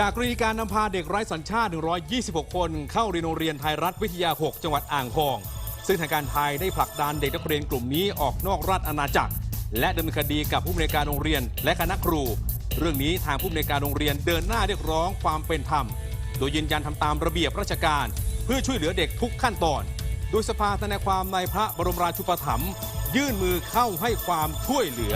จากกรณีการนำพาเด็กไร้สัญชาติ 126 คน เข้าเรียนโรงเรียนไทยรัฐวิทยา 6 จังหวัดอ่างทอง ซึ่งทางการไทยได้ผลักดันเด็กนักเรียนกลุ่มนี้ออกนอกราชอาณาจักร และดำเนินคดีกับผู้อำนวยการโรงเรียนและคณะครู เรื่องนี้ทางผู้อำนวยการโรงเรียนเดินหน้าเรียกร้องความเป็นธรรม โดยยืนยันทำตามระเบียบราชการ เพื่อช่วยเหลือเด็กทุกขั้นตอน โดยสภาทนายความในพระบรมราชูปถัมภ์ยื่นมือเข้าให้ความช่วยเหลือ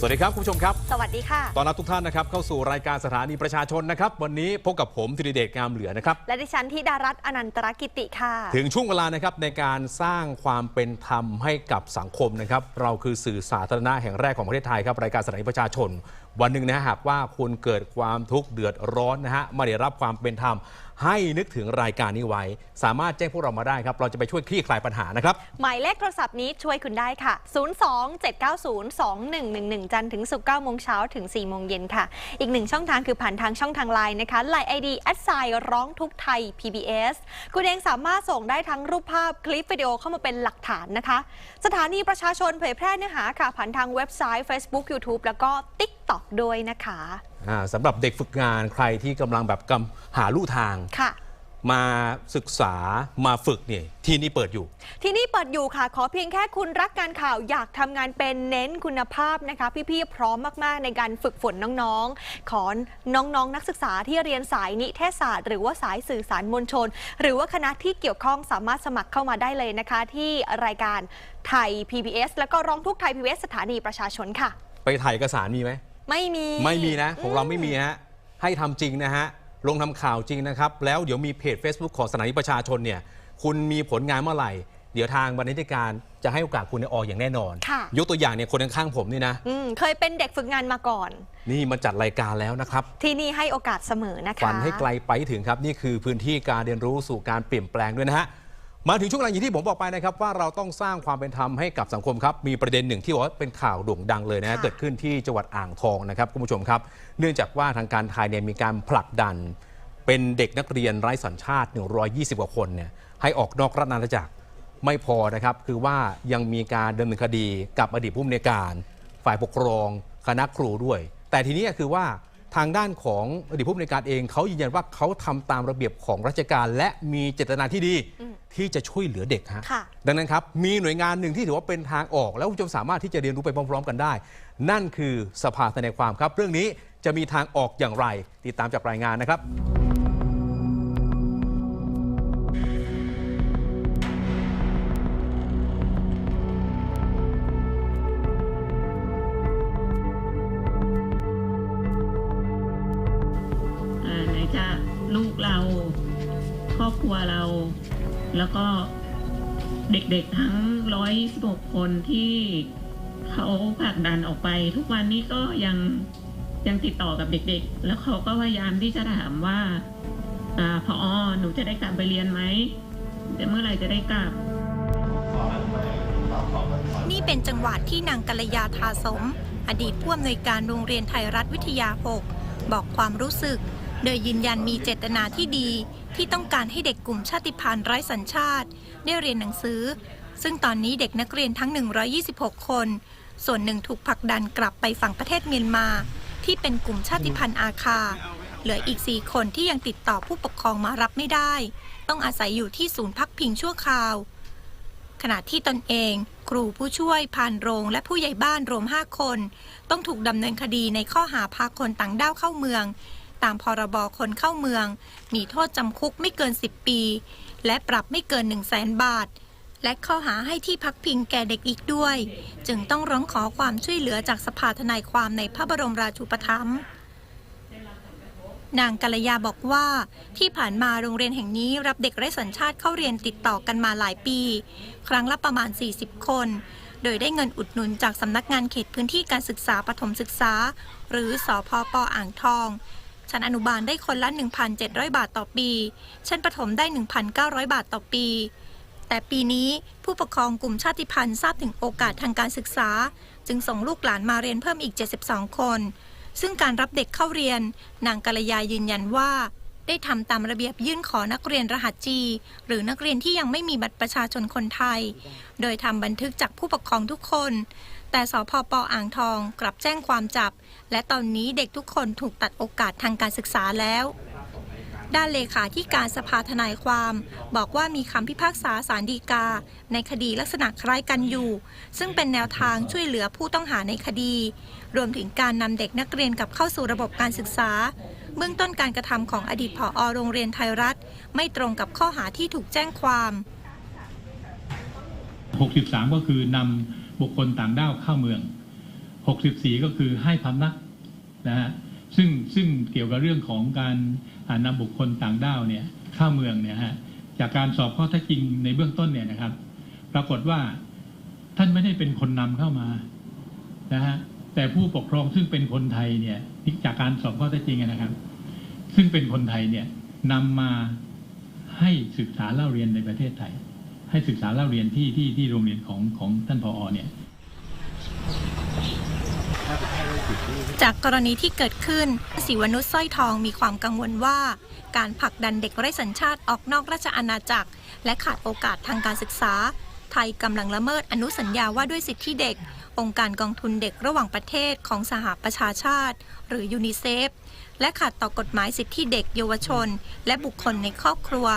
สวัสดีครับ คุณผู้ชมครับ สวัสดีค่ะ ตอนรับทุกท่านนะครับเข้าสู่รายการสถานีประชาชนนะครับ วันนี้พบกับผมธีรเดชงามเหลือนะครับ และดิฉันธิดารัตน์อนันตรกิติค่ะ ถึงช่วงเวลานะครับในการสร้างความเป็นธรรมให้กับสังคมนะครับ เราคือสื่อสาธารณะแห่งแรกของประเทศไทยครับรายการสถานีประชาชนวันหนึ่งนะฮะหากว่าคุณเกิดความทุกข์เดือดร้อนนะฮะไม่ได้รับความเป็นธรรม ให้นึกถึงรายการนี้ไว้ สามารถแจ้งพวกเรามาได้ครับ เราจะไปช่วยคลี่คลายปัญหานะครับ หมายเลขโทรศัพท์นี้ช่วยคุณได้ค่ะ 027902111 จันทร์ถึงศุกร์9โมงเช้าถึง 4 โมงเย็นค่ะ อีกหนึ่งช่องทางคือผ่านทางช่องทางไลน์นะคะไลน์ไอดีแอดไซร้องทุกข์ไทย PBS คุณเองสามารถส่งได้ทั้งรูปภาพคลิปวิดีโอเข้ามาเป็นหลักฐานนะคะ สถานีประชาชนเผยแพร่เนื้อหาค่ะผ่านทางเว็บไซต์ Facebook YouTube แล้วก็ TikTok ด้วยนะคะอ่าสำหรับเด็กฝึกงานใครที่กำลังแบบกำหาลู่ทาง ค่ะ มาศึกษามาฝึกเนี่ยที่นี่เปิดอยู่ ที่นี่เปิดอยู่ค่ะ ขอเพียงแค่คุณรักการข่าวอยากทำงานเป็นเน้นคุณภาพนะคะ พี่ๆพร้อมมากๆ ในการฝึกฝนน้องๆ ขอน้องๆนักศึกษาที่เรียนสายนิเทศศาสตร์ หรือว่าสายสื่อสารมวลชน หรือว่าคณะที่เกี่ยวข้องสามารถสมัครเข้ามาได้เลยนะคะ ที่รายการไทย PBS แล้วก็ร้องทุกข์ไทย PBS สถานีประชาชนค่ะ ไปถ่ายเอกสารมีไหม ไม่มี ไม่มีนะ ของเราไม่มีฮะให้ทำจริงนะฮะลงทำข่าวจริงนะครับ แล้วเดี๋ยวมีเพจ Facebook ของสถานีประชาชนเนี่ยคุณมีผลงานเมื่อไหร่ เดี๋ยวทางบรรณาธิการจะให้โอกาสคุณเนี่ยออกอย่างแน่นอนค่ะยกตัวอย่างเนี่ยคนข้างๆผมนี่นะอืมเคยเป็นเด็กฝึกงานมาก่อน นี่มาจัดรายการแล้วนะครับ ที่นี่ให้โอกาสเสมอนะคะฝันให้ไกลไปให้ถึงครับ นี่คือพื้นที่การเรียนรู้สู่การเปลี่ยนแปลงด้วยนะฮะ มาถึงช่วงเวลาอย่างที่ผมบอกไปนะครับว่าเราต้องสร้างความเป็นธรรมให้กับสังคมครับมีประเด็นหนึ่งที่บอกว่าเป็นข่าวโด่งดังเลยนะฮะค่ะเกิดขึ้นที่จังหวัดอ่างทองนะครับคุณผู้ชมครับ เนื่องจากว่าทางการไทยเนี่ยมีการผลักดัน เป็นเด็กนักเรียนไร้สัญชาติ 120 กว่าคนเนี่ยให้ออกนอกราชอาณาจักรไม่พอนะครับ คือว่ายังมีการดำเนินคดีกับอดีตผู้อำนวยการ ฝ่ายปกครองคณะครูด้วย แต่ทีนี้คือว่า ทางด้านของอดีตผู้อำนวยการเองเขายืนยันว่าเขาทำตามระเบียบของราชการ และมีเจตนาที่ดีอืมที่จะช่วยเหลือเด็กฮะค่ะดังนั้นครับ มีหน่วยงานหนึ่งที่ถือว่าเป็นทางออก แล้วคุณผู้ชมสามารถที่จะเรียนรู้ไปพร้อม ๆ กันได้ นั่นคือสภาทนายความครับ เรื่องนี้จะมีทางออกอย่างไร ติดตามจากรายงานนะครับ แล้วก็เด็กๆทั้ง116คนที่เขาผลักดันออกไป ทุกวันนี้ก็ยังยังติดต่อกับเด็กๆ แล้วเขาก็พยายามที่จะถามว่าอพอหนูจะได้กลับไปเรียนไหมเดี๋ยวเมื่อไหร่จะได้กลับ นี่เป็นจังหวะที่นางกัลยาทาสม อดีตผู้อำนวยการโรงเรียนไทยรัฐวิทยา 6 บอกความรู้สึก โดยยืนยันมีเจตนาที่ดีที่ต้องการให้เด็กกลุ่มชาติพันธุ์ไร้สัญชาติ ได้เรียนหนังสือ ซึ่งตอนนี้เด็กนักเรียนทั้ง 126 คน ส่วนหนึ่งถูกผลักดันกลับไปฝั่งประเทศเมียนมา ที่เป็นกลุ่มชาติพันธุ์อาคา เหลืออีก 4 คนที่ยังติดต่อผู้ปกครองมารับไม่ได้ ต้องอาศัยอยู่ที่ศูนย์พักพิงชั่วคราว ขณะที่ตนเอง ครูผู้ช่วยพานโรง และผู้ใหญ่บ้านรวม 5 คน ต้องถูกดำเนินคดีในข้อหาพาคนต่างด้าวเข้าเมือง ตามพรบคนเข้าเมือง มีโทษจำคุกไม่เกิน 10 ปี และปรับไม่เกิน 1 0 0 0 0แสนบาท และข้อหาให้ที่พักพิงแก่เด็กอีกด้วย จึงต้องร้องขอความช่วยเหลือจากสภาทนายความในพระบรมราชูปถัมภ์นางกัลยาบอกว่าที่ผ่านมาโรงเรียนแห่งนี้รับเด็กไร้สัญชาติเข้าเรียนติดต่อกันมาหลายปี ครั้งละประมาณ 40 คน โดยได้เงินอุดหนุนจากสำนักงานเขตพื้นที่การศึกษาปฐมศึกษา หรือสอพปอ่างทอง ชั้นอนุบาลได้คนละ 1,700 บาทต่อปี ชั้นประถมได้ 1,900 บาทต่อปี แต่ปีนี้ผู้ปกครองกลุ่มชาติพันธุ์ทราบถึงโอกาสทางการศึกษา จึงส่งลูกหลานมาเรียนเพิ่มอีก 72 คน ซึ่งการรับเด็กเข้าเรียน นางกัลยายืนยันว่า ได้ทำตามระเบียบยื่นขอนักเรียนรหัสจี หรือนักเรียนที่ยังไม่มีบัตรประชาชนคนไทย โดยทำบันทึกจากผู้ปกครองทุกคน แต่สพปอ่างทองกลับแจ้งความจับ และตอนนี้เด็กทุกคนถูกตัดโอกาสทางการศึกษาแล้ว ด้านเลขาที่การสภาทนายความ บอกว่ามีคำพิพากษาสารดีกา ในคดีลักษณะคล้ายกันอยู่ ซึ่งเป็นแนวทางช่วยเหลือผู้ต้องหาในคดี รวมถึงการนำเด็กนักเรียนกลับเข้าสู่ระบบการศึกษา เบื้องต้นการกระทำของอดีตผอโรงเรียนไทยรัฐ ไม่ตรงกับข้อหาที่ถูกแจ้งความ 63 ก็คือนำบุคคลต่างด้าวเข้าเมือง 64 ก็คือให้พำนักนะฮะซึ่งซึ่งเกี่ยวกับเรื่องของการนำบุคคลต่างด้าวเนี่ยเข้าเมืองเนี่ยฮะจากการสอบข้อเท็จจริงในเบื้องต้นเนี่ยนะครับ ปรากฏว่าท่านไม่ได้เป็นคนนำเข้ามานะฮะแต่ผู้ปกครองซึ่งเป็นคนไทยเนี่ยจากการสอบข้อเท็จจริงนะครับ ซึ่งเป็นคนไทยเนี่ยนำมาให้ศึกษาเล่าเรียนในประเทศไทย ให้ศึกษาเล่าเรียนที่ที่ที่โรงเรียนของของท่านผอเนี่ย จากกรณีที่เกิดขึ้นศิวนุชสร้อยทองมีความกังวลว่า การผลักดันเด็กไร้สัญชาติออกนอกราชอาณาจักร และขาดโอกาสทางการศึกษา ไทยกำลังละเมิดอนุสัญญาว่าด้วยสิทธิเด็ก องค์การกองทุนเด็กระหว่างประเทศของสหประชาชาติ หรือยูนิเซฟและขัดต่อกฎหมายสิทธิเด็กเยาวชน และบุคคลในครอบครัว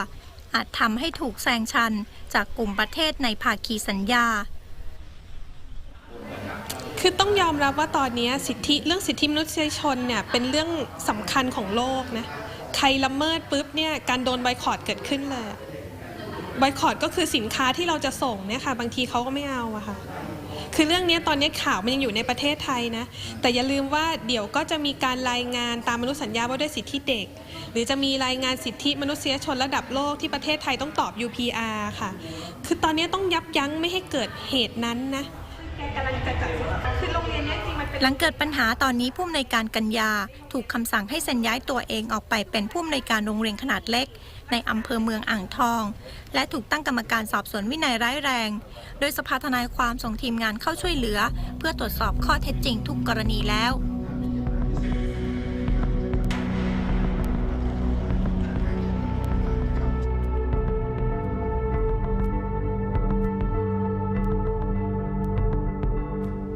อาจทำให้ถูกแซงชัน จากกลุ่มประเทศในภาคีสัญญา คือต้องยอมรับว่าตอนนี้สิทธิเรื่องสิทธิมนุษยชนเนี่ยเป็นเรื่องสำคัญของโลกนะใครละเมิดปุ๊บเนี่ยการโดนไบคอรดเกิดขึ้นเลยไบคอรดก็คือสินค้าที่เราจะส่งเนี่ยค่ะบางทีเขาก็ไม่เอาอะค่ะคือเรื่องนี้ตอนนี้ข่าวมันยังอยู่ในประเทศไทยนะ แต่อย่าลืมว่าเดี๋ยวก็จะมีการรายงานตามมนุษยสัญญาว่าด้วยสิทธิเด็ก หรือจะมีรายงานสิทธิมนุษยชนระดับโลกที่ประเทศไทยต้องตอบ UPR ค่ะ คือตอนนี้ต้องยับยั้งไม่ให้เกิดเหตุนั้นนะ หลังเกิดปัญหาตอนนี้ผู้อำนวยการกัญญา ถูกคำสั่งให้เซ็นย้ายตัวเองออกไปเป็นผู้อำนวยการโรงเรียนขนาดเล็ก ในอำเภอเมืองอ่างทอง และถูกตั้งกรรมการสอบสวนวินัยร้ายแรง โดยสภาทนายความส่งทีมงานเข้าช่วยเหลือ เพื่อตรวจสอบข้อเท็จจริงทุกกรณีแล้ว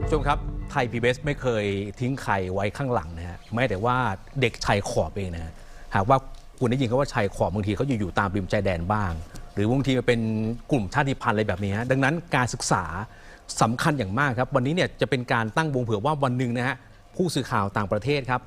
ผู้ชมครับไทยพีบีไม่เคยทิ้งใครไว้ข้างหลังนะฮะแม้แต่ว่าเด็กชายขอบเองนะฮะหากว่าคุณได้ยินเขาว่าชายขอบบางทีเขาอยู่ๆตามริมชายแดนบ้าง หรือบางทีมันเป็นกลุ่มชาติพันธุ์อะไรแบบนี้ฮะดังนั้นการศึกษาสำคัญอย่างมากครับ วันนี้เนี่ยจะเป็นการตั้งวงเผื่อว่าวันหนึ่งนะฮะผู้สื่อข่าวต่างประเทศครับ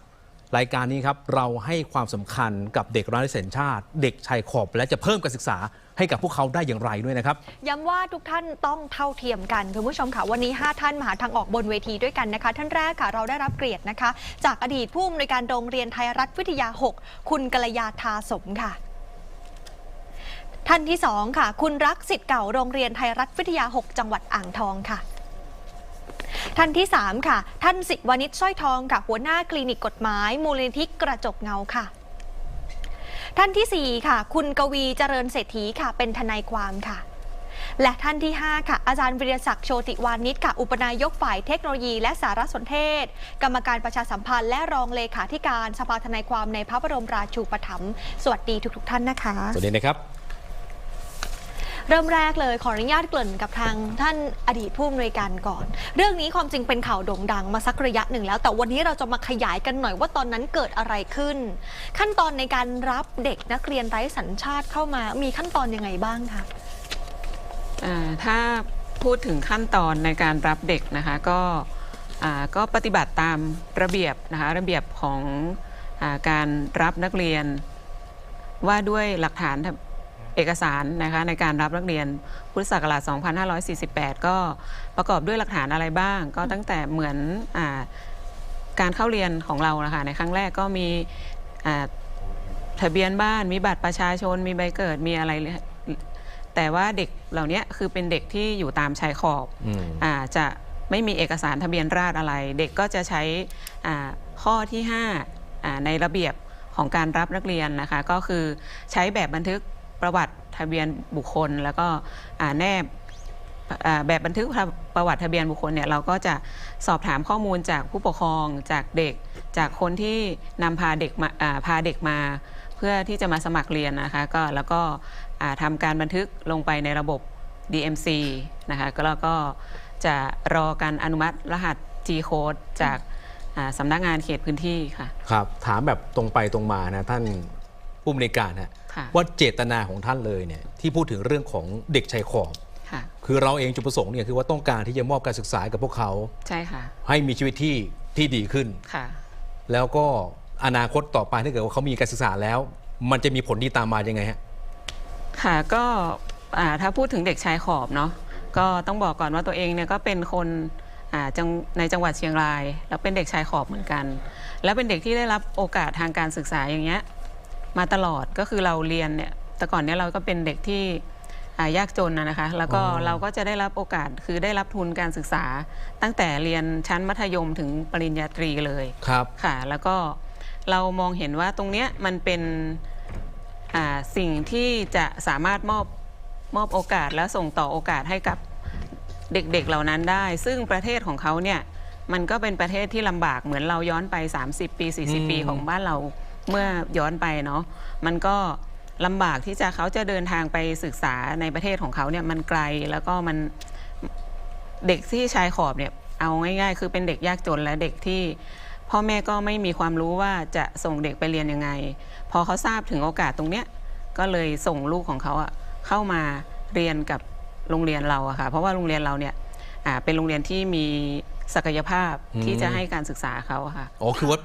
รายการนี้ครับเราให้ความสำคัญกับเด็กร้สัญชาติ เด็กชายขอบและจะเพิ่มการศึกษา ให้กับพวกเขาได้อย่างไรด้วยนะครับ ย้ำว่าทุกท่านต้องเท่าเทียมกันคุณผู้ชมค่ะวันนี้ 5 ท่านมาหาทางออกบนเวทีด้วยกันนะคะ ท่านแรกค่ะเราได้รับเกียรตินะคะ จากอดีตผู้อำนวยการโรงเรียนไทยรัฐวิทยา 6 คุณกัลยาทาสมค่ะท่านที่2ค่ะ คุณรักสิทธิ์เก่าโรงเรียนไทยรัฐวิทยา 6 จังหวัดอ่างทองค่ะ ท่านที่ 3 ค่ะ ท่านสิทธิวานิชสร้อยทองค่ะ หัวหน้าคลินิกกฎหมาย มูลนิธิกระจกเงาค่ะ ท่านทีสี่ 4 ค่ะ คุณกวีเจริญเศรษฐีค่ะ เป็นทนายความค่ะ และท่านที่ 5 ค่ะ อาจารย์วิรศักดิ์โชติวานิชค่ะ อุปนายกฝ่ายเทคโนโลยีและสารสนเทศ กรรมการประชาสัมพันธ์และรองเลขาธิการสภาทนายความในพระบรมราชูปถัมภ์สวัสดีทุกๆท่านนะคะ สวัสดีนะครับ เริ่มแรกเลยขออนุญาตเกริ่นกับทางท่านอดีตผู้อำนวยการก่อน เรื่องนี้ความจริงเป็นข่าวโด่งดังมาสักระยะหนึ่งแล้ว แต่วันนี้เราจะมาขยายกันหน่อยว่าตอนนั้นเกิดอะไรขึ้น ขั้นตอนในการรับเด็กนักเรียนไร้สัญชาติเข้ามามีขั้นตอนยังไงบ้างคะถ้าพูดถึงขั้นตอนในการรับเด็กนะคะก็ก็ปฏิบัติตามระเบียบนะคะระเบียบของอการรับนักเรียนว่าด้วยหลักฐาน เอกสารนะคะในการรับนักเรียนพุทธศักราช 2548 ก็ประกอบด้วยหลักฐานอะไรบ้าง ก็ตั้งแต่เหมือนอาการเข้าเรียนของเรานะคะในครั้งแรกก็มีอ่าทะเบียนบ้านมีบัตรประชาชนมีใบเกิดมีอะไร แต่ว่าเด็กเหล่านี้คือเป็นเด็กที่อยู่ตามชายขอบอืมอาจะไม่มีเอกสารทะเบียนราษฎร์อะไร เด็กก็จะใช้อ่าข้อที่5อ่าในระเบียบของการรับนักเรียนนะคะ ก็คือใช้แบบบันทึก ประวัติทะเบียนบุคคล แล้วก็แนบอ่แบบบันทึกประวัติทะเบียนบุคคลเนี่ยเราก็จะสอบถามข้อมูลจากผู้ปกครองจากเด็ก จากคนที่นำพาเด็กมาพาเด็กมา เพื่อที่จะมาสมัครเรียนนะคะก็แล้วก็อ่าทำการบันทึกลงไปในระบบ DMC นะคะก็แล้วก็จะรอการอนุมัติรหัส G code จากอ่าสำนักงานเขตพื้นที่ค่ะครับถามแบบตรงไปตรงมานะท่านผู้บริการฮะ ว่าเจตนาของท่านเลยเนี่ยที่พูดถึงเรื่องของเด็กชายขอบค่ะคือเราเองจุดประสงค์เนี่ยคือว่าต้องการที่จะมอบการศึกษาให้กับพวกเขาใช่ค่ะให้มีชีวิตที่ที่ดีขึ้นค่ะ แล้วก็อนาคตต่อไปถ้าเกิดว่าเขามีการศึกษาแล้ว มันจะมีผลดีตามมายังไงฮะค่ะก็อ่าถ้าพูดถึงเด็กชายขอบเนาะก็ต้องบอกก่อนว่าตัวเองเนี่ยก็เป็นคนอ่าจังในจังหวัดเชียงราย แล้วเป็นเด็กชายขอบเหมือนกัน แล้วเป็นเด็กที่ได้รับโอกาสทางการศึกษาอย่างเงี้ย มาตลอดก็คือเราเรียนเนี่ยแต่ก่อนเนี่ยเราก็เป็นเด็กที่อ่ายากจนนะนะคะ แล้วก็อ๋อเราก็จะได้รับโอกาสคือได้รับทุนการศึกษา ตั้งแต่เรียนชั้นมัธยมถึงปริญญาตรีเลยครับค่ะ แล้วก็เรามองเห็นว่าตรงเนี้ยมันเป็นอ่าสิ่งที่จะสามารถมอบมอบโอกาสและส่งต่อโอกาสให้กับเด็กๆเหล่านั้นได้ ซึ่งประเทศของเขาเนี่ยมันก็เป็นประเทศที่ลำบากเหมือนเราย้อนไป 30 ปีอืม40 ปีของบ้านเรา เมื่อย้อนไปเนาะมันก็ลำบากที่จะเขาจะเดินทางไปศึกษาในประเทศของเขาเนี่ยมันไกลแล้วก็มันเด็กที่ชายขอบเนี่ยเอาง่ายๆ คือเป็นเด็กยากจนและเด็กที่พ่อแม่ก็ไม่มีความรู้ว่าจะส่งเด็กไปเรียนยังไง พอเขาทราบถึงโอกาสตรงเนี้ยก็เลยส่งลูกของเขาอะเข้ามาเรียนกับโรงเรียนเราอะค่ะเพราะว่าโรงเรียนเราเนี่ยเป็นโรงเรียนที่มีศักยภาพที่จะให้การศึกษาเขาค่ะอ๋อคือว่า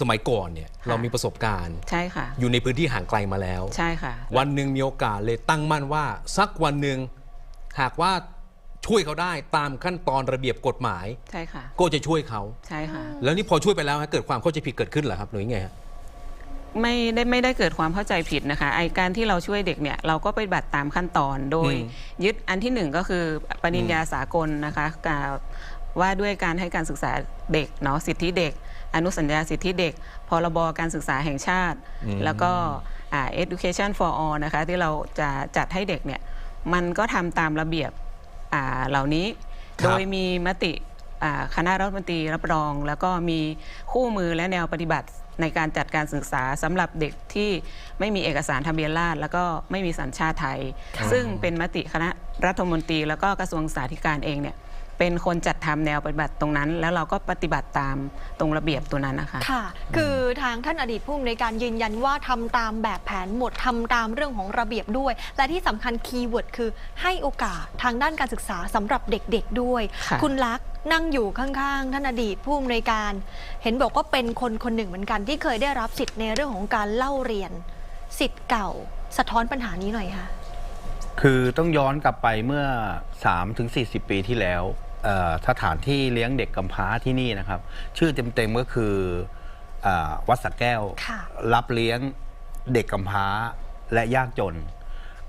สมัยก่อนเนี่ยค่ะเรามีประสบการณ์ ใช่ค่ะ อยู่ในพื้นที่ห่างไกลมาแล้ว ใช่ค่ะ วันหนึ่งมีโอกาสเลยตั้งมั่นว่า สักวันหนึ่งหากว่าช่วยเขาได้ตามขั้นตอนระเบียบกฎหมาย ใช่ค่ะ ก็จะช่วยเขา ใช่ค่ะ แล้วนี่พอช่วยไปแล้วฮะเกิดความเข้าใจผิดเกิดขึ้นเหรอครับหรือยังไงฮะไม่ได้ไม่ได้เกิดความเข้าใจผิดนะคะไอการที่เราช่วยเด็กเนี่ยเราก็ไปฏิบัติตามขั้นตอนโดยอืมยึดอันที่หนึ่งก็คือปริญญาสากลนะคะกล่าวว่าด้วยการให้การศึกษาเด็กเนาะสิทธิเด็ก อนุสัญญาสิทธิเด็ก พรบการศึกษาแห่งชาติอืมแล้วก็อ่า education for all นะคะที่เราจะจัดให้เด็กเนี่ยมันก็ทำตามระเบียบอ่าเหล่านี้ครับโดยมีมติอ่าคณะรัฐมนตรีรับรอง แล้วก็มีคู่มือและแนวปฏิบัติในการจัดการศึกษาสำหรับเด็กที่ไม่มีเอกสารทะเบียนราษฎร์แล้วก็ไม่มีสัญชาติไทย ซึ่งเป็นมติคณะรัฐมนตรีแล้วก็กระทรวงสาธารณการเองเนี่ย เป็นคนจัดทำแนวปฏิบัติตรงนั้น แล้วเราก็ปฏิบัติตามตรงระเบียบตัวนั้นนะคะค่ะ คือทางท่านอดีตผู้อำนวยการยืนยันว่าทำตามแบบแผนหมดทำตามเรื่องของระเบียบด้วย และที่สำคัญคีย์เวิร์ดคือให้โอกาสทางด้านการศึกษาสำหรับเด็กๆด้วยค่ะคุณลักษณ์นั่งอยู่ข้างๆ ท่านอดีตผู้อำนวยการ เห็นบอกว่าเป็นคนคนหนึ่งเหมือนกันที่เคยได้รับสิทธิ์ในเรื่องของการเล่าเรียน สิทธิ์เก่า สะท้อนปัญหานี้หน่อยค่ะ คือต้องย้อนกลับไปเมื่อ 3-40ถึง40ปีที่แล้วเอ่อ สถานที่เลี้ยงเด็กกำพร้าที่นี่นะครับ ชื่อเต็มๆก็คืออาวัดสักแก้วค่ะรับเลี้ยงเด็กกำพร้าและยากจน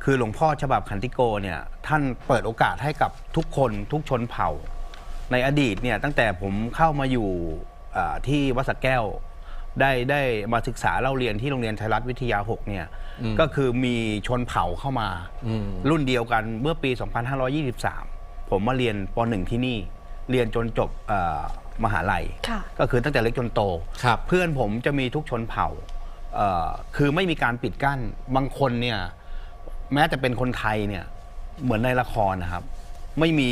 คือหลวงพ่อฉบับขันติโกเนี่ยท่านเปิดโอกาสให้กับทุกคนทุกชนเผ่า ในอดีตเนี่ยตั้งแต่ผมเข้ามาอยู่อ่าที่วัดสักแก้วได้ได้มาศึกษาเล่าเรียนที่โรงเรียนไทยรัฐวิทยา 6 เนี่ยอืมก็คือมีชนเผ่าเข้ามาอืมรุ่นเดียวกันเมื่อปี 2523 ผมมาเรียนป .1 ที่นี่ เรียนจนจบเอ่อมหาลัย ค่ะก็คือตั้งแต่เล็กจนโต ครับ เพื่อนผมจะมีทุกชนเผ่าเอ่อคือไม่มีการปิดกั้น บางคนเนี่ยแม้จะเป็นคนไทยเนี่ยเหมือนในละครนะครับ ไม่มี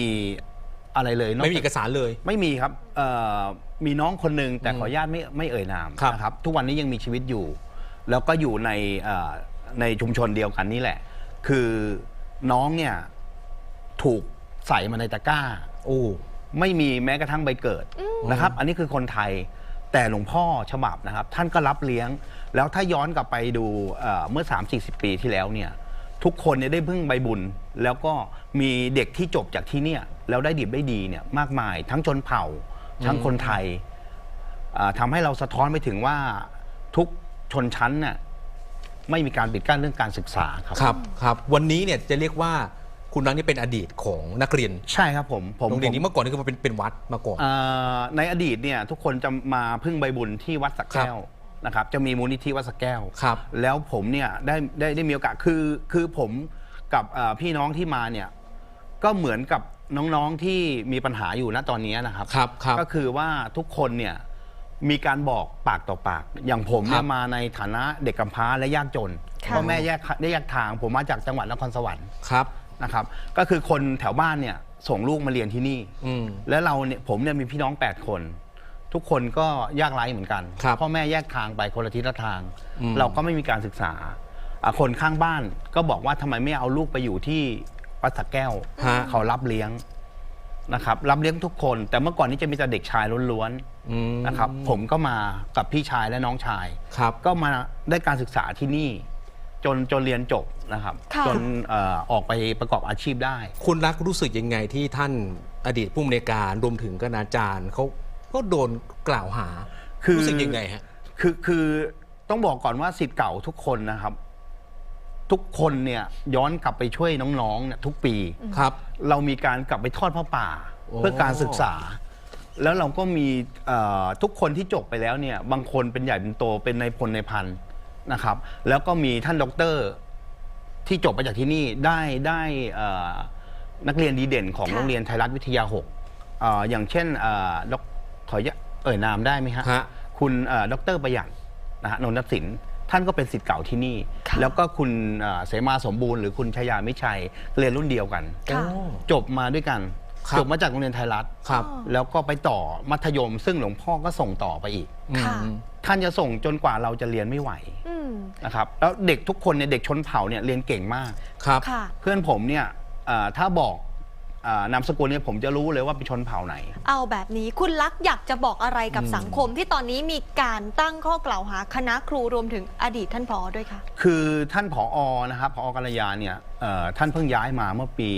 อะไรเลยนอกไม่มีจาเอกสารเลย ไม่มีครับเอ่อมีน้องคนหนึ่งแต่อืมขออนุญาตไม่ไม่เอ่ยนามครับ นะครับ ทุกวันนี้ยังมีชีวิตอยู่ แล้วก็อยู่ในเอ่อในชุมชนเดียวกันนี่แหละ คือน้องเนี่ยถูก ใส่มาในตะกร้าโอ้ไม่มีแม้กระทั่งใบเกิดนะครับ อันนี้คือคนไทยแต่หลวงพ่อฉบับนะครับ ท่านก็รับเลี้ยง แล้วถ้าย้อนกลับไปดูเอ่อเมื่อ 3-40 ปีที่แล้วเนี่ยทุกคนเนี่ยได้พึ่งใบบุญ แล้วก็มีเด็กที่จบจากที่เนี่ยแล้วได้ดีได้ดีเนี่ยมากมาย ทั้งชนเผ่า ทั้งคนไทยอ่าทำให้เราสะท้อนไปถึงว่าทุกชนชั้นน่ะไม่มีการปิดกั้นเรื่องการศึกษาครับ ครับครับ วันนี้เนี่ยจะเรียกว่า คุณนังนี่เป็นอดีตของนักเรียนใช่ครับผมผมโรงเรียนผมนี้เมื่อก่อนนี่คือมันเป็นเป็นวัดมาก่อน เอ่อในอดีตเนี่ยทุกคนจะมาพึ่งใบบุญที่วัดสักแก้วนะครับจะมีมูลนิธิวัดสักแก้ว ครับแล้วผมเนี่ยได้ได้ได้มีโอกาสคือคือผมกับเอ่อพี่น้องที่มาเนี่ยก็เหมือนกับน้องๆที่มีปัญหาอยู่ณตอนนี้นะครับครับครับก็คือว่าทุกคนเนี่ยมีการบอกปากต่อปาก อย่างผมเนี่ครัยบมาในฐานะเด็กกำพร้าและยากจนค่ะ พ่อแม่แยกได้แยกทาง ผมมาจากจังหวัดนครสวรรค์ ครับ นะครับก็คือคนแถวบ้านเนี่ยส่งลูกมาเรียนที่นี่อืมแล้วเราเนี่ยผมเนี่ยมีพี่น้อง 8 คน ทุกคนก็ยากไร้เหมือนกันครับพ่อแม่แยกทางไปคนละทิศละทางอืมเราก็ไม่มีการศึกษาอะคนข้างบ้านก็บอกว่าทำไมไม่เอาลูกไปอยู่ที่วัดสระแก้วฮะเขารับเลี้ยงนะครับรับเลี้ยงทุกคน แต่เมื่อก่อนนี้จะมีแต่เด็กชายล้วนอืมๆนะครับ ผมก็มากับพี่ชายและน้องชายครับก็มาได้การศึกษาที่นี่ จนจนเรียนจบนะครับ ค่ะ จนเอ่อออกไปประกอบอาชีพได้ คุณรักรู้สึกยังไงที่ท่านอดีตผู้อำนวยการรวมถึงคณาจารย์เขาก็โดนกล่าวหาคือ รู้สึกยังไงฮะ คือคือต้องบอกก่อนว่าสิทธิ์เก่าทุกคนนะครับ ทุกคนเนี่ยย้อนกลับไปช่วยน้องๆเนี่ยทุกปี ครับ เรามีการกลับไปทอดพระป่าโอ้ เพื่อการศึกษา แล้วเราก็มีเอ่อทุกคนที่จบไปแล้วเนี่ย บางคนเป็นใหญ่เป็นโตเป็นในายพลในายพัน นะครับ แล้วก็มีท่านด็อกเตอร์ที่จบมาจากที่นี่ได้ได้เอ่อนักเรียนดีเด่นของค่ะ โรงเรียนไทยรัฐวิทยา6เอ่ออย่างเช่นเอ่อดอกขอเอ่ยนามได้ไหมฮะ ฮะ คุณเอ่อดรประหยัดนะฮะนนทศิลป์ท่านก็เป็นสิทธิ์เก่าที่นี่ ค่ะ แล้วก็คุณเอ่อเสมาสมบูรณ์หรือคุณชยามิชัยเรียนรุ่นเดียวกัน ค่ะโอ้จบมาด้วยกันครับ จบมาจากโรงเรียนไทยรัฐครับอ๋อแล้วก็ไปต่อมัธยม ซึ่งหลวงพ่อก็ส่งต่อไปอีก ค่ะอืมท่านจะส่งจนกว่าเราจะเรียนไม่ไหวอืมนะครับแล้วเด็กทุกคนเนี่ยเด็กชนเผ่าเนี่ยเรียนเก่งมาก ครับ ค่ะ เพื่อนผมเนี่ยเอ่อถ้าบอกเอ่อนามสกุลเนี่ยผมจะรู้เลยว่าเป็นชนเผ่าไหน เอาแบบนี้คุณลักษณ์อยากจะบอกอะไรกับอืมสังคมที่ตอนนี้มีการตั้งข้อกล่าวหาคณะครูรวมถึงอดีตท่านผอด้วยค่ะ คือท่านผออนะครับผอกัลยาเนี่ยเอ่อท่านเพิ่งย้ายมาเมื่อปี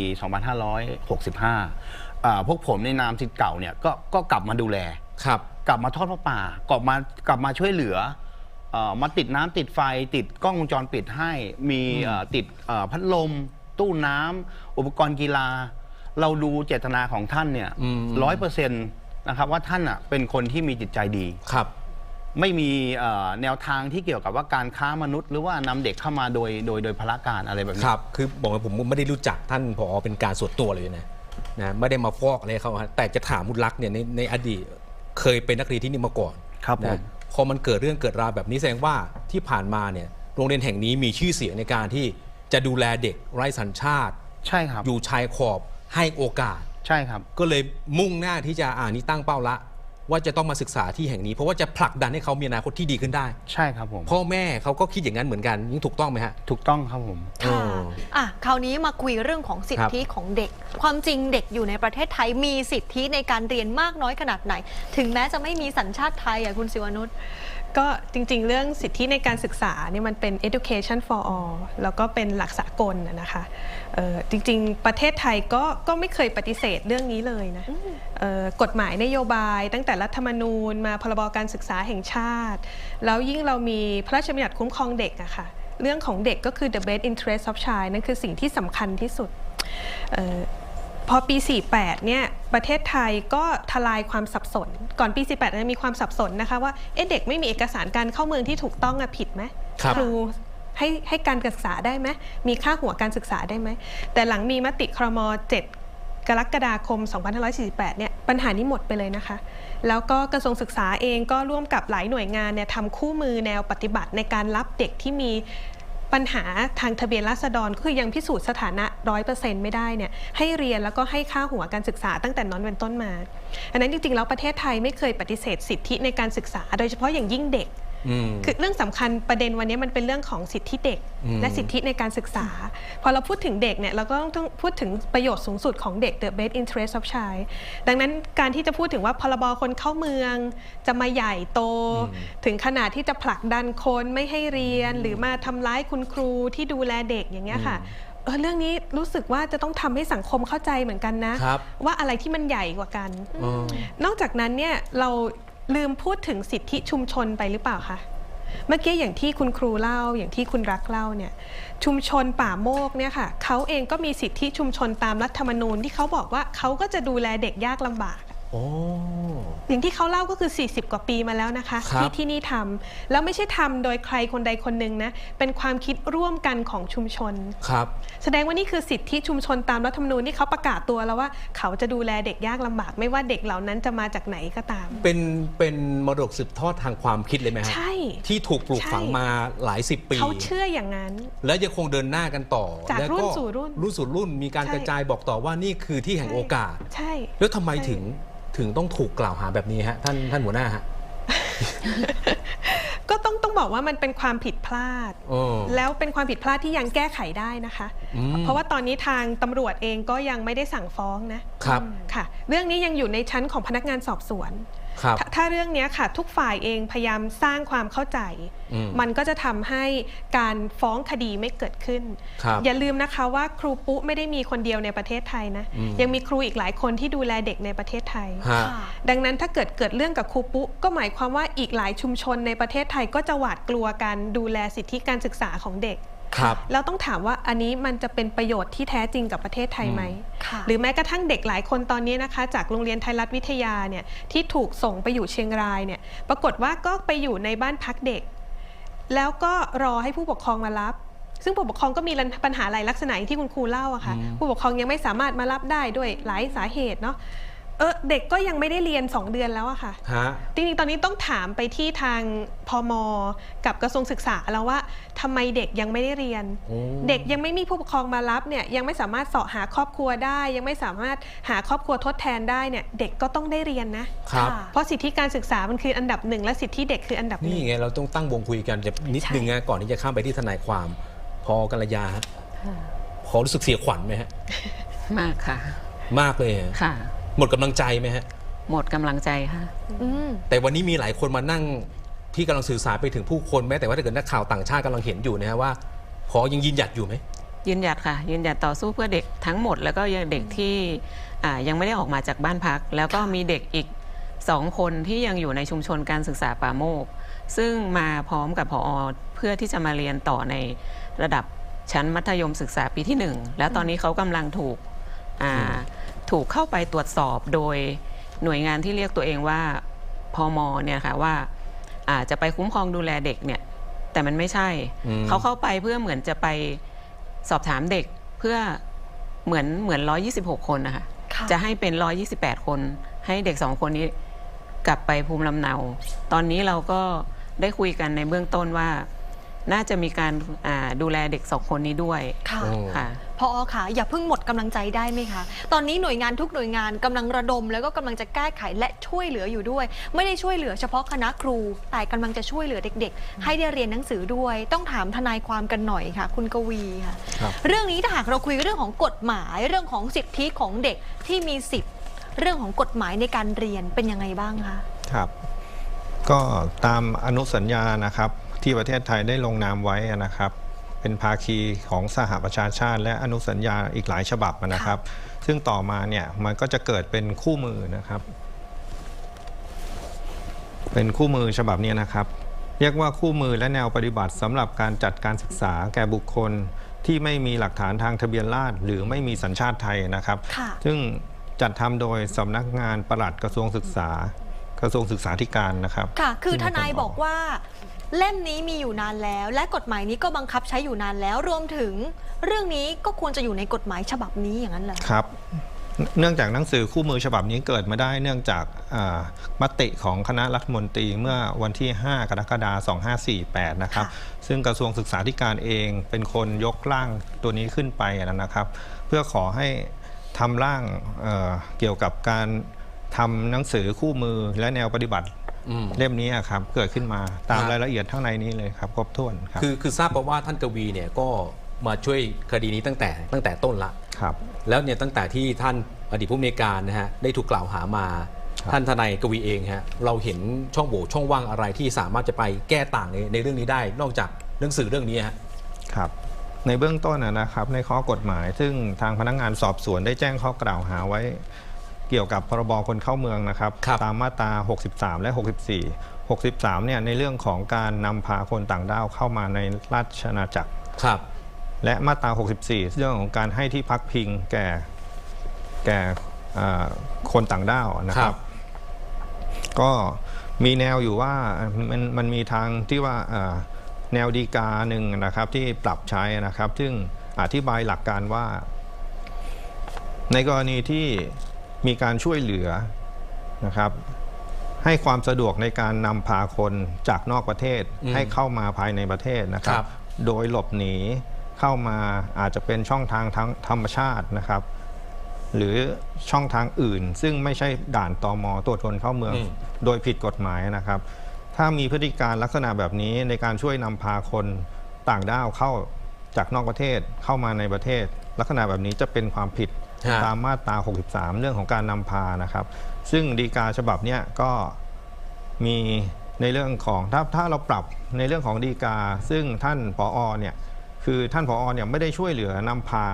2565อ่าพวกผมในนามสิทธิ์เก่าเนี่ยก็ก็กลับมาดูแล ครับ กลับมาทอดพระป่ากลับมากลับมาช่วยเหลือเอ่อมาติดน้ำติดไฟ ติดกล้องวงจรปิดให้ มีเอ่อติดเอ่อพัดลม ตู้น้ำอุปกรณ์กีฬา เราดูเจตนาของท่านเนี่ยอืมร้อยเปอร์เซ็นต์นะครับว่าท่านอะเป็นคนที่มีจิตใจดีครับ ไม่มีเอ่อแนวทางที่เกี่ยวกับว่าการค้ามนุษย์ หรือว่านำเด็กเข้ามาโดยโดยโดยพละการอะไรแบบนี้ครับคือบอกว่าผมไม่ได้รู้จักท่านผอเป็นการส่วนตัวเลยนะนะไม่ได้มาฟอกอะไรเขาฮะแต่จะถามมุลักษณ์เนี่ยในในอดีตเคยเป็นนักเรียนที่นี่มาก่อนครับผมนะพอมันเกิดเรื่องเกิดราวแบบนี้แสดงว่าที่ผ่านมาเนี่ยโรงเรียนแห่งนี้มีชื่อเสียงในการที่จะดูแลเด็กไร้สัญชาติ ใช่ครับ อยู่ชายขอบ ให้โอกาส ใช่ครับ ก็เลยมุ่งหน้าที่จะอ่านี่ตั้งเป้าละ ว่าจะต้องมาศึกษาที่แห่งนี้ เพราะว่าจะผลักดันให้เขามีอนาคตที่ดีขึ้นได้ ใช่ครับผมพ่อแม่เขาก็คิดอย่างนั้นเหมือนกันยิ่งถูกต้องไหมฮะ ถูกต้องครับผม ค่ะเอออะ คราวนี้มาคุยเรื่องของสิทธิของเด็ก ความจริงเด็กอยู่ในประเทศไทยมีสิทธิในการเรียนมากน้อยขนาดไหน ถึงแม้จะไม่มีสัญชาติไทยอะคุณสิวนุชก็จริงๆ เรื่องสิทธิในการศึกษาเนี่ยมันเป็น education for all แล้วก็เป็นหลักสากลนะนะคะเอ่อจริงๆ ประเทศไทยก็ก็ไม่เคยปฏิเสธเรื่องนี้เลยนะเอ่อกฎหมายนโยบาย ตั้งแต่รัฐธรรมนูญ มาพรบการศึกษาแห่งชาติ แล้วยิ่งเรามีพระราชบัญญัติคุ้มครองเด็กอะค่ะเรื่องของเด็กก็คือ the best interest of child นั่นคือสิ่งที่สำคัญที่สุดเอ่อ พอปี 48 เนี่ย ประเทศไทยก็ทลายความสับสน ก่อนปี 48เนี่ยมีความสับสนนะคะว่าเอ๊ะเด็กไม่มีเอกสารการเข้าเมืองที่ถูกต้องอะผิดไหมครับครูให้ให้การศึกษาได้ไหมมีค่าหัวการศึกษาได้ไหม แต่หลังมีมติครม 7 กรกฎาคม 2548 เนี่ย ปัญหานี้หมดไปเลยนะคะ แล้วก็กระทรวงศึกษาเองก็ร่วมกับหลายหน่วยงานเนี่ยทำคู่มือแนวปฏิบัติในการรับเด็กที่มี ปัญหาทางทะเบียนราษฎรคือยังพิสูจน์สถานะร้อยเปอร์เซ็นต์ไม่ได้เนี่ยให้เรียนแล้วก็ให้ค่าหัวการศึกษาตั้งแต่นอนเป็นต้นมา อันนั้นจริงๆแล้วประเทศไทยไม่เคยปฏิเสธสิทธิในการศึกษา โดยเฉพาะอย่างยิ่งเด็ก คือเรื่องสำคัญประเด็นวันนี้มันเป็นเรื่องของสิทธิเด็กอืมและสิทธิในการศึกษา พอเราพูดถึงเด็กเนี่ยเราก็ต้องต้องพูดถึงประโยชน์สูงสุดของเด็ก the best interest of child ดังนั้นการที่จะพูดถึงว่าพรบคนเข้าเมือง จะมาใหญ่โต ถึงขนาดที่จะผลักดันคนไม่ให้เรียน หรือมาทำร้ายคุณครูที่ดูแลเด็กอย่างเงี้ยค่ะเออเรื่องนี้รู้สึกว่าจะต้องทำให้สังคมเข้าใจเหมือนกันนะครับว่าอะไรที่มันใหญ่กว่ากันอืมนอกจากนั้นเนี่ยเรา ลืมพูดถึงสิทธิชุมชนไปหรือเปล่าคะเมื่อกี้อย่างที่คุณครูเล่าอย่างที่คุณรักเล่าเนี่ยชุมชนป่าโมกเนี่ยค่ะเขาเองก็มีสิทธิชุมชนตามรัฐธรรมนูญที่เขาบอกว่าเขาก็จะดูแลเด็กยากลำบาก โอ้ อย่างที่เขาเล่าก็คือ 40 กว่าปีมาแล้วนะคะครับ ที่ที่นี่ทำแล้วไม่ใช่ทำโดยใครคนใดคนหนึ่งนะเป็นความคิดร่วมกันของชุมชน ครับ แสดงว่านี่คือสิทธิชุมชนตามรัฐธรรมนูญที่เขาประกาศตัวแล้วว่าเขาจะดูแลเด็กยากลำบาก ไม่ว่าเด็กเหล่านั้นจะมาจากไหนก็ตาม เป็นเป็นมรดกสืบทอดทางความคิดเลยไหมฮะใช่ที่ถูกปลูกใช่ ฝังมาหลายสิบปี เขาเชื่ออย่างนั้น และยังคงเดินหน้ากันต่อจากแล้วรุ่นก็สู่รุ่นรุ่นสู่รุ่นมีการใช่ กระจายบอกต่อว่านี่คือที่แห่งโอกาส ใช่ แล้วทำไมใช่ ถึง ถึงต้องถูกกล่าวหาแบบนี้ฮะท่านท่านหัวหน้าฮะ ก็ต้องต้องบอกว่ามันเป็นความผิดพลาด โอ้ แล้วเป็นความผิดพลาดที่ยังแก้ไขได้นะคะ อืมเพราะว่าตอนนี้ทางตำรวจเองก็ยังไม่ได้สั่งฟ้องนะครับ ค่ะ เรื่องนี้ยังอยู่ในชั้นของพนักงานสอบสวนครับ ถ้าถ้าเรื่องเนี้ยค่ะทุกฝ่ายเองพยายามสร้างความเข้าใจอืมมันก็จะทำให้การฟ้องคดีไม่เกิดขึ้นครับอย่าลืมนะคะว่าครูปุ๊ไม่ได้มีคนเดียวในประเทศไทยนะอืมยังมีครูอีกหลายคนที่ดูแลเด็กในประเทศไทยฮะค่ะดังนั้นถ้าเกิดเกิดเรื่องกับครูปุ๊ก็หมายความว่าอีกหลายชุมชนในประเทศไทยก็จะหวาดกลัวการดูแลสิทธิการศึกษาของเด็ก ครับแล้วต้องถามว่าอันนี้มันจะเป็นประโยชน์ที่แท้จริงกับประเทศไทยไหมค่ะหรือแม้กระทั่งเด็กหลายคนตอนนี้นะคะ จากโรงเรียนไทยรัฐวิทยาเนี่ยที่ถูกส่งไปอยู่เชียงรายเนี่ยปรากฏว่าก็ไปอยู่ในบ้านพักเด็ก แล้วก็รอให้ผู้ปกครองมารับ ซึ่งผู้ปกครองก็มีปัญหาหลายลักษณะอย่างที่คุณครูเล่าอะค่ะอืมผู้ปกครองยังไม่สามารถมารับได้ด้วยหลายสาเหตุเนาะ เออเด็กก็ยังไม่ได้เรียน 2 เดือนแล้วอะค่ะฮะ จริงๆตอนนี้ต้องถามไปที่ทางพมกับกระทรวงศึกษาแล้วว่าทำไมเด็กยังไม่ได้เรียนโอ้เด็กยังไม่มีผู้ปกครองมารับเนี่ยยังไม่สามารถเสาะหาครอบครัวได้ ยังไม่สามารถหาครอบครัวทดแทนได้เนี่ยเด็กก็ต้องได้เรียนนะครับ ค่ะ เพราะสิทธิการศึกษามันคืออันดับหนึ่งและสิทธิเด็กคืออันดับหนึ่นี่งไงเราต้องตั้งวงคุยกันจะนิดใช่นึงนะก่อนที่จะข้ามไปที่ทนายความ พอกัลยาฮะพอรู้สึกเสียขวัญไหมฮะ มากค่ะ มากเลยฮะค่ะ หมดกำลังใจไหมฮะ หมดกำลังใจค่ะ อืม แต่วันนี้มีหลายคนมานั่งที่กำลังสื่อสารไปถึงผู้คนแม้แต่ว่าถ้าเกิดนักข่าวต่างชาติกำลังเห็นอยู่นะฮะว่าพอยังยืนหยัดอยู่ไหม ยืนหยัดค่ะ ยืนหยัดต่อสู้เพื่อเด็กทั้งหมด แล้วก็ยังเด็กที่อ่ายังไม่ได้ออกมาจากบ้านพัก แล้วก็มีเด็กอีกสองคนที่ยังอยู่ในชุมชนการศึกษาป่าโมก ซึ่งมาพร้อมกับพอเพื่อที่จะมาเรียนต่อในระดับชั้นมัธยมศึกษาปีที่หนึ่งแล้วตอนนี้เขากำลังถูกอ่า ถูกเข้าไปตรวจสอบโดยหน่วยงานที่เรียกตัวเองว่าพอมเนี่ยค่ะว่าอ่าจะไปคุ้มครองดูแลเด็กเนี่ย แต่มันไม่ใช่อืมเขาเข้าไปเพื่อเหมือนจะไปสอบถามเด็กเพื่อเหมือนเหมือน 126 คนนะคะค่ะจะให้เป็น 128 คน ให้เด็กสองคนนี้กลับไปภูมิลำเนา ตอนนี้เราก็ได้คุยกันในเบื้องต้นว่า น่าจะมีการอ่าดูแลเด็กสองคนนี้ด้วยค่ะโอ้ค่ะ พอค่ะ อย่าเพิ่งหมดกำลังใจได้ไหมคะ ตอนนี้หน่วยงานทุกหน่วยงานกำลังระดม แล้วก็กำลังจะแก้ไขและช่วยเหลืออยู่ด้วย ไม่ได้ช่วยเหลือเฉพาะคณะครู แต่กำลังจะช่วยเหลือเด็ก ๆ ให้ได้เรียนหนังสือด้วย ต้องถามทนายความกันหน่อยค่ะ คุณกวีค่ะ ครับ เรื่องนี้ถ้าหากเราคุยเรื่องของกฎหมายเรื่องของสิทธิของเด็กที่มีสิทธิ์ เรื่องของกฎหมายในการเรียนเป็นยังไงบ้างคะ ครับ ก็ตามอนุสัญญานะครับ ที่ประเทศไทยได้ลงนามไว้นะครับ เป็นภาคีของสหประชาชาติ และอนุสัญญาอีกหลายฉบับนะครับ ซึ่งต่อมาเนี่ยมันก็จะเกิดเป็นคู่มือนะครับ เป็นคู่มือฉบับนี้นะครับ เรียกว่าคู่มือและแนวปฏิบัติสำหรับการจัดการศึกษาแก่บุคคลที่ไม่มีหลักฐานทางทะเบียนราษฎรหรือไม่มีสัญชาติไทยนะครับค่ะซึ่งจัดทำโดยสำนักงานปลัดกระทรวงศึกษา กระทรวงศึกษาธิการนะครับ ค่ะ คือที่ทเป็นนายคนออกบอกว่า เล่มนี้มีอยู่นานแล้ว และกฎหมายนี้ก็บังคับใช้อยู่นานแล้วรวมถึง เรื่องนี้ก็ควรจะอยู่ในกฎหมายฉบับนี้อย่างนั้นเหรอครับ เนื่องจากหนังสือคู่มือฉบับนี้เกิดมาได้เนื่องจากอ่ามติของคณะรัฐมนตรีเมื่อวันที่ 5 กรกฎาคม 2548 นะครับค่ะซึ่งกระทรวงศึกษาธิการเองเป็นคนยกร่างตัวนี้ขึ้นไปนะครับ เพื่อขอให้ทำร่างเอ่อเกี่ยวกับการทำหนังสือคู่มือและแนวปฏิบัติอืม เล่มนี้อะครับเกิดขึ้นมาตามครับรายละเอียดข้างในนี้เลยครับครบถ้วนครับคือคือทราบมาว่าท่านกวีเนี่ยก็มาช่วยคดีนี้ตั้งแต่ตั้งแต่ต้นละครับ แล้วเนี่ยตั้งแต่ที่ท่านอดีตผู้อำนวยการนะฮะได้ถูกกล่าวหามาครับท่านทนายกวีเองฮะเราเห็นช่องโหว่ช่องว่างอะไรที่สามารถจะไปแก้ต่างในในเรื่องนี้ได้ นอกจากหนังสือเรื่องนี้ฮะครับในเบื้องต้นนะนะครับในข้อกฎหมาย ซึ่งทางพนักงานสอบสวนได้แจ้งข้อกล่าวหาไว้ เกี่ยวกับพรบคนเข้าเมืองนะครับครับตามมาตรา 63 และ 64 63 เนี่ยในเรื่องของการนำพาคนต่างด้าวเข้ามาในราชอาณาจักรครับและมาตรา 64 เรื่องของการให้ที่พักพิงแก่แก่อ่าคนต่างด้าวนะคครัรับบก็มีแนวอยู่ว่ามันมันมีทางที่ว่าอ่าแนวดีกาหนึ่งนะครับที่ปรับใช้นะครับ ซึ่งอธิบายหลักการว่า ในกรณีที่ มีการช่วยเหลือนะครับ ให้ความสะดวกในการนำพาคนจากนอกประเทศอืมให้เข้ามาภายในประเทศนะครัครับบโดยหลบหนีเข้ามาอาจจะเป็นช่องทางทางธรรมชาตินะครับ หรือช่องทางอื่น ซึ่งไม่ใช่ด่านตอมตรวจคนเข้าเมืองอืมโดยผิดกฎหมายนะครับ ถ้ามีพฤติการลักษณะแบบนี้ในการช่วยนำพาคนต่างด้าวเข้าจากนอกประเทศเข้ามาในประเทศ ลักษณะแบบนี้จะเป็นความผิดฮะ ตามมาตรา 63 เรื่องของการนำพานะครับ ซึ่งดีกาฉบับเนี้ยก็มีในเรื่องของถ้าถ้าเราปรับในเรื่องของดีกา ซึ่งท่านผอเนี่ยคือท่านผอเนี่ยไม่ได้ช่วยเหลือนำพา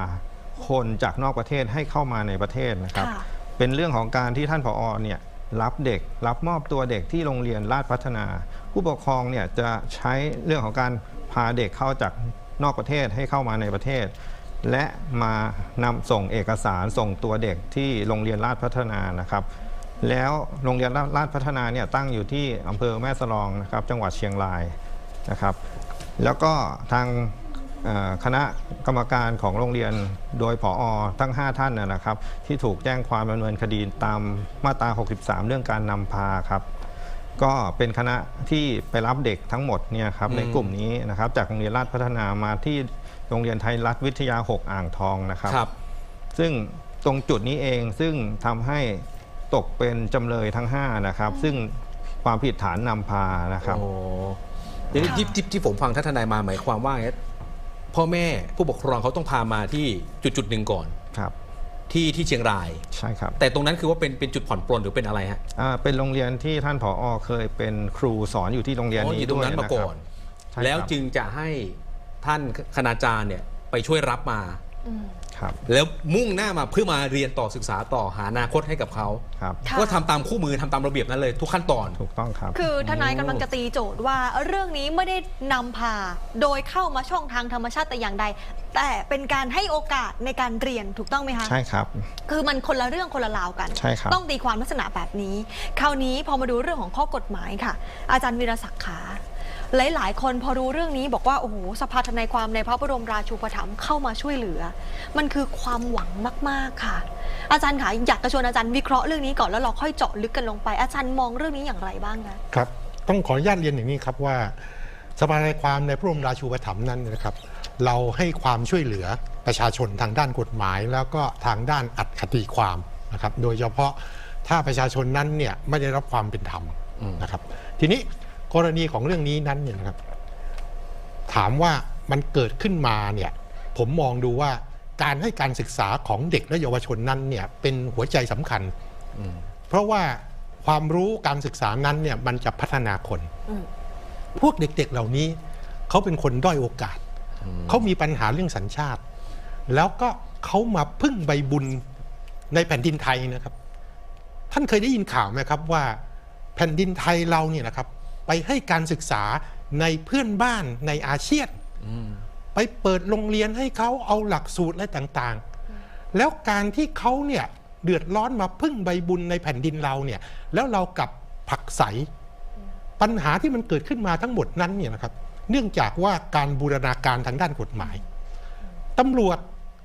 คนจากนอกประเทศให้เข้ามาในประเทศนะครับค่ะเป็นเรื่องของการที่ท่านผอเนี่ยรับเด็กรับมอบตัวเด็กที่โรงเรียนราชพัฒนา ผู้ปกครองเนี่ยจะใช้เรื่องของการพาเด็กเข้าจากนอกประเทศให้เข้ามาในประเทศ และมานำส่งเอกสารส่งตัวเด็กที่โรงเรียนราชพัฒนานะครับ แล้วโรงเรียนราชพัฒนาเนี่ยตั้งอยู่ที่อำเภอแม่สลองนะครับจังหวัดเชียงรายนะครับ แล้วก็ทางคณะกรรมการของโรงเรียนโดยผอทั้ง 5 ท่านนะครับ ที่ถูกแจ้งความดำเนินคดีตามมาตรา 63 เรื่องการนำพาครับ ก็เป็นคณะที่ไปรับเด็กทั้งหมดเนี่ยครับในกลุ่มนี้นะครับจากโรงเรียนราชพัฒนามาที่ โรงเรียนไทยรัฐวิทยา 6 อ่างทองนะครับครับซึ่งตรงจุดนี้เองซึ่งทำให้ตกเป็นจำเลยทั้ง 5 นะครับ ซึ่งความผิดฐานนำพานะครับโอ้ทีนี้ที่ที่ที่ผมฟังท่านทนายมาหมายความว่าไงพ่อแม่ผู้ปกครองเขาต้องพามาที่จุดจุดๆหนึ่งก่อนครับที่ที่เชียงรายใช่ครับ แต่ตรงนั้นคือว่าเป็นเป็นจุดผ่อนปลนหรือเป็นอะไรฮะอ่าเป็นโรงเรียนที่ท่านผอเคยเป็นครูสอนอยู่ที่โรงเรียนอ๋อนี้อยู่ตรงนั้นด้วยมาก่อนใช่ครับแล้วจึงจะให้ ท่านคณาจารย์เนี่ยไปช่วยรับมาอืมครับแล้วมุ่งหน้ามาเพื่อมาเรียนต่อศึกษาต่อหาอนาคตให้กับเขาครับค่ะก็ทำตามคู่มือทำตามระเบียบนั้นเลยทุกขั้นตอนถูกต้องครับ คือทนายกำลังจะตีโจทย์ว่าเรื่องนี้ไม่ได้นำพาโดยเข้ามาช่องทางธรรมชาติแต่อย่างใด แต่เป็นการให้โอกาสในการเรียนถูกต้องไหมคะใช่ครับ คือมันคนละเรื่องคนละราวกันใช่ครับต้องตีความลักษณะแบบนี้ คราวนี้พอมาดูเรื่องของข้อกฎหมายค่ะ อาจารย์วีรศักดิ์ขา หลาย ๆ คนพอรู้เรื่องนี้บอกว่า โอ้โหสภาทนายความในพระบรมราชูปถัมภ์เข้ามาช่วยเหลือ มันคือความหวังมาก ๆ ค่ะ อาจารย์คะอยากจะชวนอาจารย์วิเคราะห์เรื่องนี้ก่อนแล้วเราค่อยเจาะลึกกันลงไป อาจารย์มองเรื่องนี้อย่างไรบ้างคะครับ ต้องขออนุญาตเรียนอย่างนี้ครับว่า สภาทนายความในพระบรมราชูปถัมภ์นั้นนะครับ เราให้ความช่วยเหลือประชาชนทางด้านกฎหมาย แล้วก็ทางด้านอัดคติความนะครับ โดยเฉพาะถ้าประชาชนนั้นเนี่ยไม่ได้รับความเป็นธรรมนะครับ ทีนี้ กรณีของเรื่องนี้นั้นเนี่ยนะครับ ถามว่ามันเกิดขึ้นมาเนี่ยผมมองดูว่าการให้การศึกษาของเด็กและเยาวชนนั้นเนี่ยเป็นหัวใจสำคัญ เพราะว่าความรู้การศึกษานั้นเนี่ยมันจะพัฒนาคน พวกเด็กๆเหล่านี้เขาเป็นคนด้อยโอกาส เขามีปัญหาเรื่องสัญชาติ แล้วก็เขามาพึ่งใบบุญในแผ่นดินไทยนะครับ ท่านเคยได้ยินข่าวไหมครับว่า แผ่นดินไทยเราเนี่ยนะครับ ไปให้การศึกษาในเพื่อนบ้านในอาเซียนไปเปิดโรงเรียนให้เขาเอาหลักสูตรอะไรต่างๆ แล้วการที่เขาเนี่ยเดือดร้อนมาพึ่งใบบุญในแผ่นดินเราเนี่ย แล้วเรากลับผลักใส ปัญหาที่มันเกิดขึ้นมาทั้งหมดนั้นเนี่ยนะครับ เนื่องจากว่าการบูรณาการทางด้านกฎหมายตำรวจ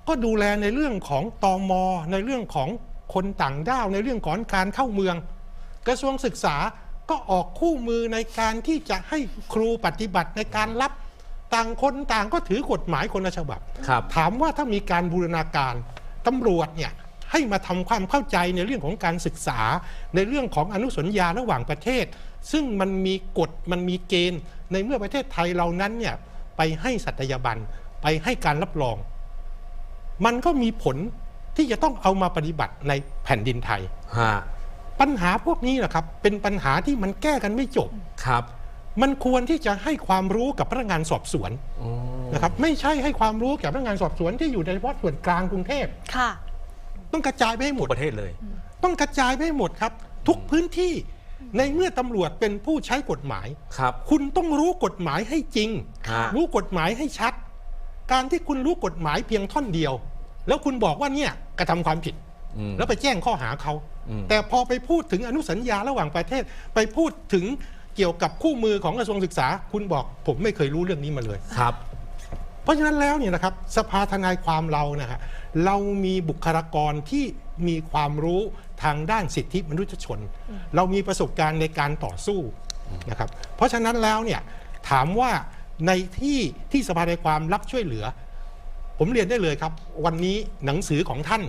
ก็ดูแลในเรื่องของตอมในเรื่องของคนต่างด้าวในเรื่องของการเข้าเมือง กระทรวงศึกษา ก็ออกคู่มือในการที่จะให้ครูปฏิบัติในการรับต่างคนต่างก็ถือกฎหมายคนละฉบับครับถามว่าถ้ามีการบูรณาการตำรวจเนี่ยให้มาทำความเข้าใจในเรื่องของการศึกษา ในเรื่องของอนุสัญญาระหว่างประเทศ ซึ่งมันมีกฎมันมีเกณฑ์ ในเมื่อประเทศไทยเรานั้นเนี่ยไปให้สัตยาบันไปให้การรับรอง มันก็มีผลที่จะต้องเอามาปฏิบัติในแผ่นดินไทยฮะ ปัญหาพวกนี้นะครับเป็นปัญหาที่มันแก้กันไม่จบ ครับ มันควรที่จะให้ความรู้กับพนักงานสอบสวนอ๋อนะครับไม่ใช่ให้ความรู้แก่พนักงานสอบสวนที่อยู่ในเฉพาะส่วนกลางกรุงเทพ ค่ะ ต้องกระจายไปให้หมทุดกประเทศเลย ต้องกระจายไปให้หมดครับ ทุกพื้นที่ในเมื่อตำรวจเป็นผู้ใช้กฎหมาย ครับ คุณต้องรู้กฎหมายให้จริงฮะรู้กฎหมายให้ชัด การที่คุณรู้กฎหมายเพียงท่อนเดียว แล้วคุณบอกว่าเนี่ยกระทำความผิดอืม แล้วไปแจ้งข้อหาเขาอืมแต่พอไปพูดถึงอนุสัญญาระหว่างประเทศ ไปพูดถึงเกี่ยวกับคู่มือของกระทรวงศึกษา คุณบอกผมไม่เคยรู้เรื่องนี้มาเลยครับ เพราะฉะนั้นแล้วเนี่ยนะครับสภาทนายความเรานะฮะเรามีบุคลากรที่มีความรู้ทางด้านสิทธิมนุษยชน เรามีประสบการณ์ในการต่อสู้นะครับเพราะฉะนั้นแล้วเนี่ยถามว่าในที่ที่สภาทนายความรับช่วยเหลือ ผมเรียนได้เลยครับ วันนี้หนังสือของท่าน